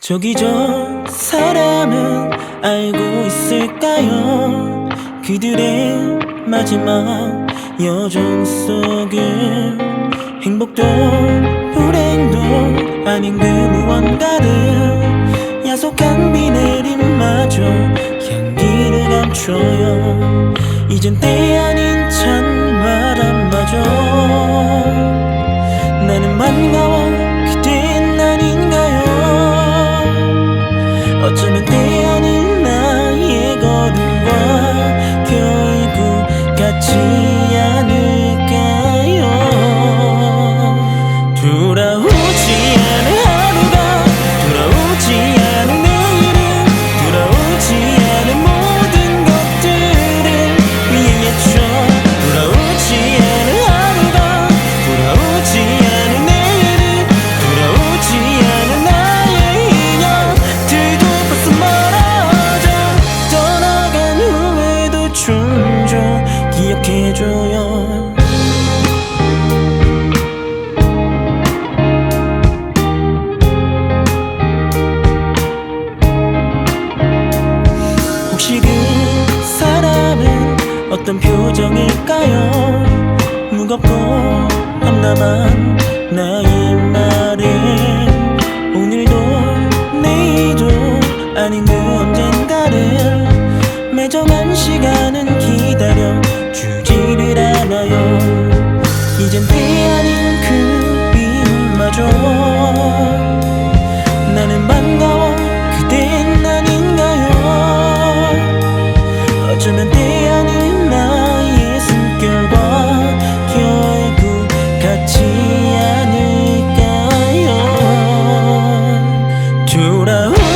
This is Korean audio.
저기 저 사람은 알고 있을까요? 그들의 마지막 여정 속을 행복도 불행도 아닌 그 무언가를 야속한 비 내림마저 향기를 감춰요. 이젠 때 아닌 찬 기줘요. 혹시 그 사람은 어떤 표정일까요? 무겁고 남남한 Oh.